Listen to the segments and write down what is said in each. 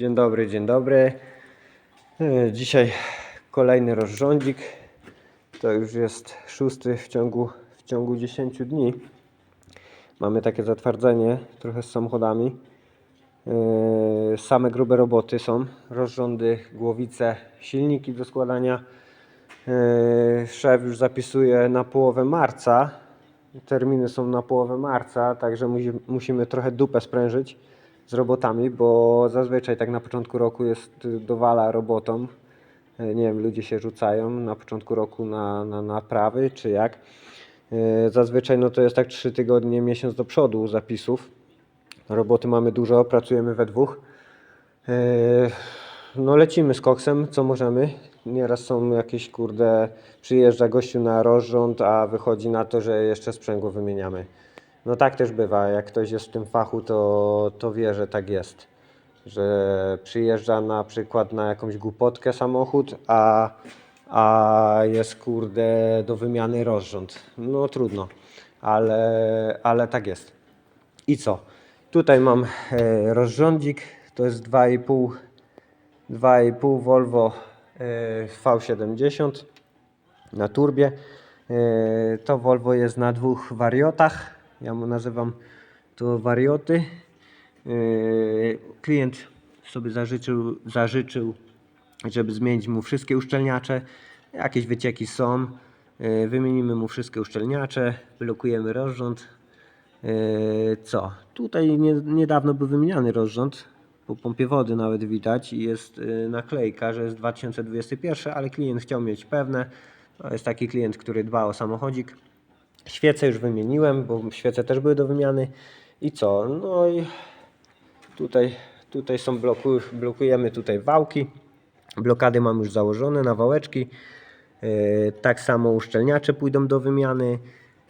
Dzień dobry, dzień dobry. E, Dzisiaj kolejny rozrządzik. To już jest szósty w ciągu, w ciągu 10 dni. Mamy takie zatwardzenie trochę z samochodami. E, Same grube roboty są. Rozrządy, głowice, silniki do składania. E, Szef już zapisuje na połowę marca. Terminy są na połowę marca, także musi, musimy trochę dupę sprężyć z robotami, bo zazwyczaj tak na początku roku jest y, dowala robotą. E, Nie wiem, ludzie się rzucają na początku roku na, na naprawy, czy jak. E, Zazwyczaj no to jest tak 3 tygodnie, miesiąc do przodu zapisów. Roboty mamy dużo, pracujemy we dwóch. No lecimy z koksem, co możemy. Nieraz są jakieś kurde, przyjeżdża gościu na rozrząd, a wychodzi na to, że jeszcze sprzęgło wymieniamy. No tak też bywa, jak ktoś jest w tym fachu, to, to wie, że tak jest. Że przyjeżdża na przykład na jakąś głupotkę samochód, a, a jest kurde do wymiany rozrząd. No trudno, ale, ale tak jest. I co? Tutaj mam e, rozrządzik, to jest 2,5 2,5 Volvo e, V70 na turbie. E, To Volvo jest na dwóch wariotach. Ja mu nazywam to warioty. E, Klient sobie zażyczył, zażyczył, żeby zmienić mu wszystkie uszczelniacze. Jakieś wycieki są. E, Wymienimy mu wszystkie uszczelniacze, blokujemy rozrząd. E, Co? Tutaj nie, niedawno był wymieniany rozrząd. Po pompie wody nawet widać i jest naklejka, że jest 2021, ale klient chciał mieć pewne. To jest taki klient, który dba o samochodzik. Świece już wymieniłem, bo świece też były do wymiany. I co? No i tutaj, tutaj są bloku, blokujemy tutaj wałki. Blokady mam już założone na wałeczki. E, Tak samo uszczelniacze pójdą do wymiany.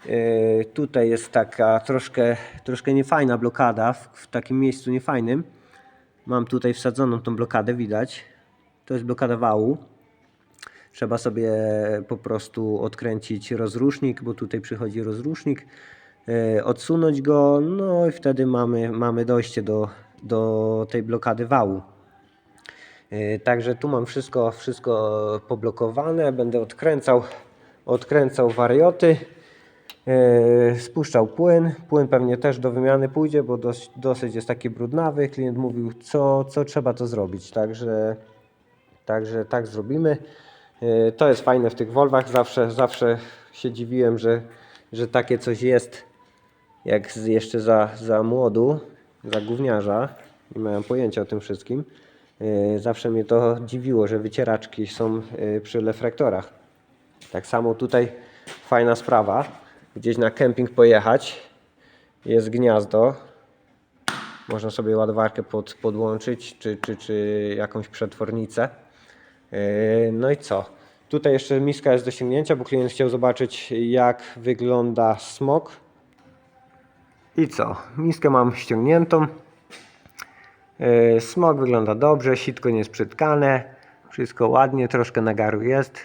E, Tutaj jest taka troszkę, troszkę niefajna blokada w, w takim miejscu niefajnym. Mam tutaj wsadzoną tą blokadę, widać. To jest blokada wału. Trzeba sobie po prostu odkręcić rozrusznik, bo tutaj przychodzi rozrusznik, e, odsunąć go, no i wtedy mamy, mamy dojście do, do tej blokady wału. E, Także tu mam wszystko, wszystko poblokowane. Będę odkręcał, odkręcał warioty. e, Spuszczał płyn. Płyn pewnie też do wymiany pójdzie, bo dość, dosyć jest taki brudnawy. Klient mówił, co, co trzeba to zrobić. Także, także tak zrobimy. E, To jest fajne w tych Volvach. Zawsze, zawsze się dziwiłem, że, że takie coś jest jak jeszcze za, za młodu, za gówniarza. Nie miałem pojęcia o tym wszystkim. E, Zawsze mnie to dziwiło, że wycieraczki są e, przy reflektorach. Tak samo tutaj fajna sprawa. Gdzieś na kemping pojechać. Jest gniazdo. Można sobie ładowarkę pod, podłączyć, czy, czy, czy jakąś przetwornicę. Yy, No i co? Tutaj jeszcze miska jest do sięgnięcia, bo klient chciał zobaczyć jak wygląda smok. I co? Miskę mam ściągniętą. Yy, Smok wygląda dobrze, sitko nie jest przytkane. Wszystko ładnie, troszkę nagaru jest.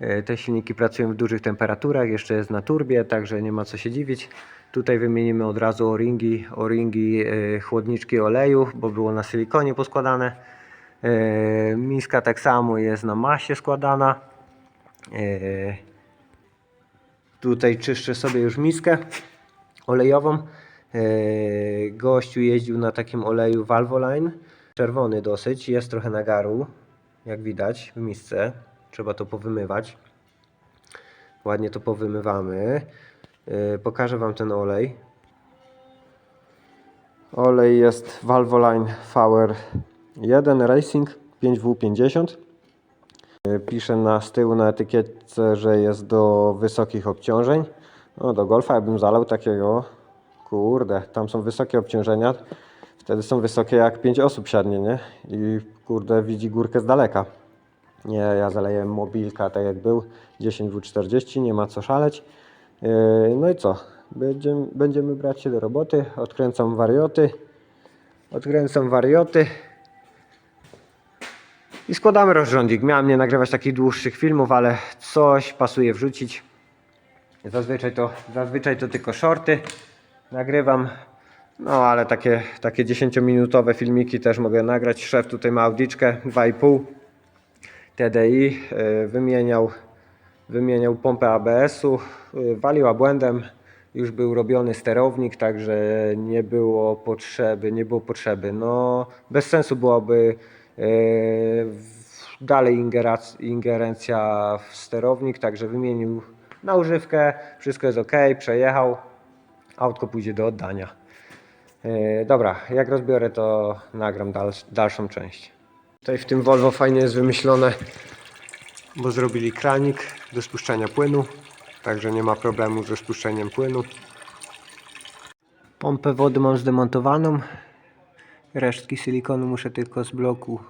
Yy, Te silniki pracują w dużych temperaturach, jeszcze jest na turbie, także nie ma co się dziwić. Tutaj wymienimy od razu o-ringi, o-ringi, chłodniczki oleju, bo było na silikonie poskładane. Yy, Miska tak samo jest na masie składana. Yy, Tutaj czyszczę sobie już miskę olejową. Yy, Gościu jeździł na takim oleju Valvoline. Czerwony dosyć, jest trochę nagaru, jak widać w misce. Trzeba to powymywać. Ładnie to powymywamy. Pokażę Wam ten olej. Olej jest Valvoline Power 1 Racing 5W50. Yy, Pisze na z tyłu na etykietce, że jest do wysokich obciążeń. No do golfa jakbym zalał takiego, kurde, tam są wysokie obciążenia. Wtedy są wysokie jak 5 osób siadnie, nie? I kurde widzi górkę z daleka. Nie, ja zaleję mobilka tak jak był 10W40, nie ma co szaleć. Yy, No i co? Będziemy, będziemy brać się do roboty. Odkręcam warioty. Odkręcam warioty. I składamy rozrządzik. Miałem nie nagrywać takich dłuższych filmów, ale coś pasuje wrzucić. Zazwyczaj to, zazwyczaj to tylko shorty nagrywam. No ale takie, takie 10-minutowe filmiki też mogę nagrać. Szef tutaj ma audiczkę 2,5 TDI. y, Wymieniał, wymieniał pompę ABS-u, y, waliła błędem. Już był robiony sterownik, także nie było potrzeby, nie było potrzeby. No, bez sensu byłoby dalej ingerac- ingerencja w sterownik, także wymienił na używkę, wszystko jest ok, przejechał, autko pójdzie do oddania. Yy, dobra, jak rozbiorę, to nagram dal- dalszą część. Tutaj w tym Volvo fajnie jest wymyślone, bo zrobili kranik do spuszczania płynu, także nie ma problemu ze spuszczeniem płynu. Pompę wody mam zdemontowaną. Resztki silikonu muszę tylko z bloku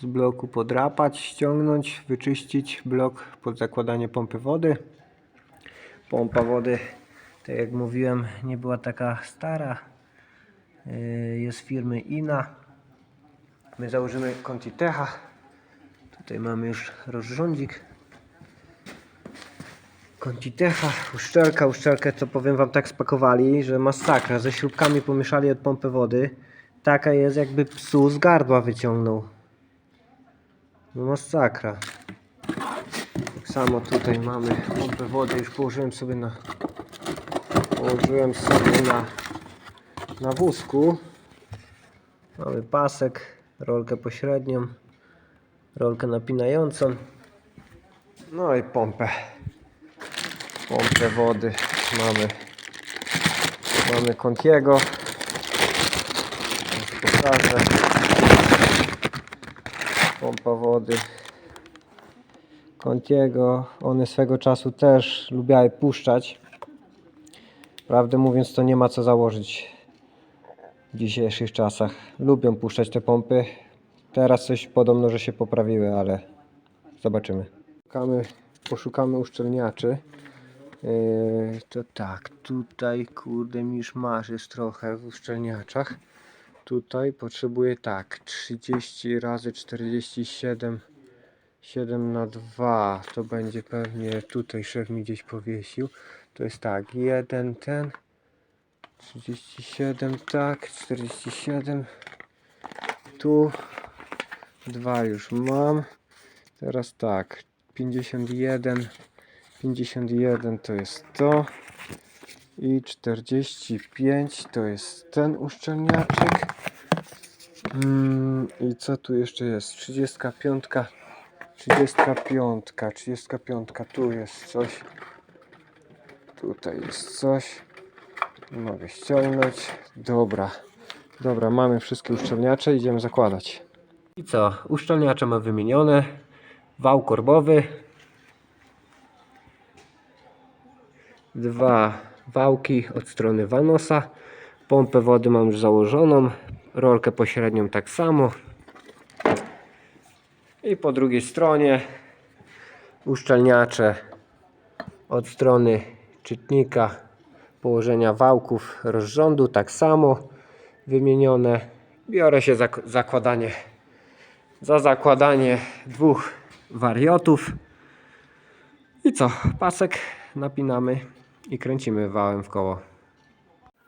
z bloku podrapać, ściągnąć, wyczyścić blok pod zakładanie pompy wody. Pompa wody, tak jak mówiłem, nie była taka stara. Yy, Jest firmy INA. My założymy Contitecha. Tutaj mamy już rozrządzik. Contitecha, uszczelka, uszczelkę to powiem wam tak spakowali, że masakra. Ze śrubkami pomieszali od pompy wody. Taka jest jakby psu z gardła wyciągnął. No masakra. Tak samo tutaj mamy pompę wody, już położyłem sobie na położyłem sobie na, na wózku. Mamy pasek, rolkę pośrednią, rolkę napinającą. No i pompę. Pompę wody mamy. Mamy Contiego. Już pokażę. Pompa wody. Contiego. One swego czasu też lubiały puszczać. Prawdę mówiąc, to nie ma co założyć w dzisiejszych czasach. Lubią puszczać te pompy. Teraz coś podobno, że się poprawiły, ale zobaczymy. Poszukamy, poszukamy uszczelniaczy. Yy, to tak, tutaj kurde misz masz jest trochę w uszczelniaczach. Tutaj potrzebuję tak 30 razy 47 7 na 2 to będzie pewnie tutaj szef mi gdzieś powiesił. To jest tak, jeden ten 37 tak, 47 tu dwa już mam. Teraz tak, 51 51 to jest to i 45 to jest ten uszczelniaczek. Mm, I co tu jeszcze jest? 35 35 35 tu jest coś. Tutaj jest coś. Mogę ściągnąć. Dobra. Dobra, mamy wszystkie uszczelniacze, idziemy zakładać. I co? Uszczelniacze mam wymienione. Wał korbowy. Dwa wałki od strony Vanosa. Pompę wody mam już założoną. Rolkę pośrednią tak samo. I po drugiej stronie uszczelniacze od strony czytnika położenia wałków rozrządu tak samo wymienione. Biorę się za zakładanie za zakładanie dwóch wariotów. I co? Pasek napinamy i kręcimy wałem w koło.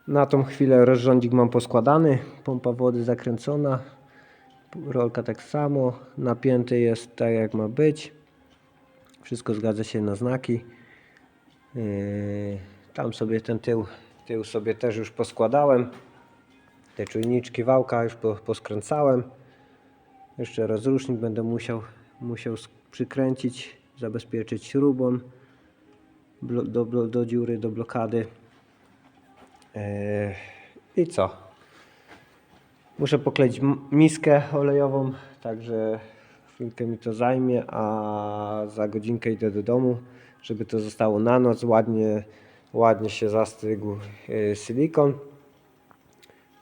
Na tą chwilę rozrządzik mam poskładany, pompa wody zakręcona, rolka tak samo, napięty jest tak jak ma być. Wszystko zgadza się na znaki. Yy, Tam sobie ten tył, tył sobie też już poskładałem. Te czujniczki wałka już po, poskręcałem. Jeszcze rozrusznik będę musiał, musiał przykręcić, zabezpieczyć śrubą do, do, do dziury, do blokady. Eee, I co? Muszę pokleić miskę olejową, także chwilkę mi to zajmie, a za godzinkę idę do domu, żeby to zostało na noc, ładnie, ładnie się zastygł e, silikon.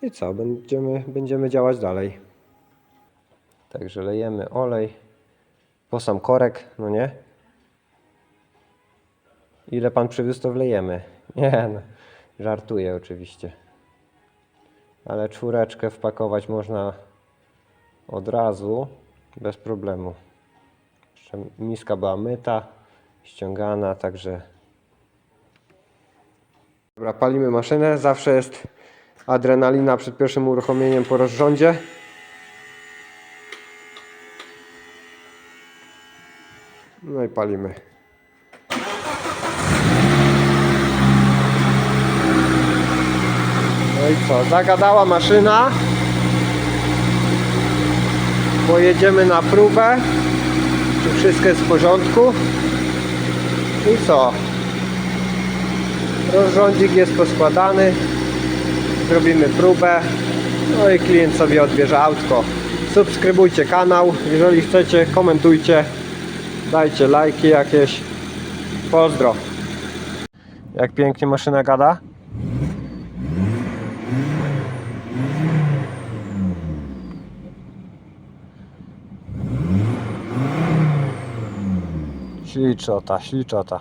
I co? Będziemy, będziemy działać dalej. Także lejemy olej po sam korek, no nie? Ile pan przywiózł, to wlejemy. Nie, no, żartuję oczywiście. Ale czwóreczkę wpakować można od razu, bez problemu. Jeszcze miska była myta, ściągana, także... Dobra, palimy maszynę. Zawsze jest adrenalina przed pierwszym uruchomieniem po rozrządzie. No i palimy. I co? Zagadała maszyna. Pojedziemy na próbę. Czy wszystko jest w porządku? I co? Rozrządzik jest poskładany. Zrobimy próbę. No i klient sobie odbierze autko. Subskrybujcie kanał. Jeżeli chcecie, komentujcie. Dajcie lajki jakieś. Pozdro. Jak pięknie maszyna gada. Śliczota, śliczota.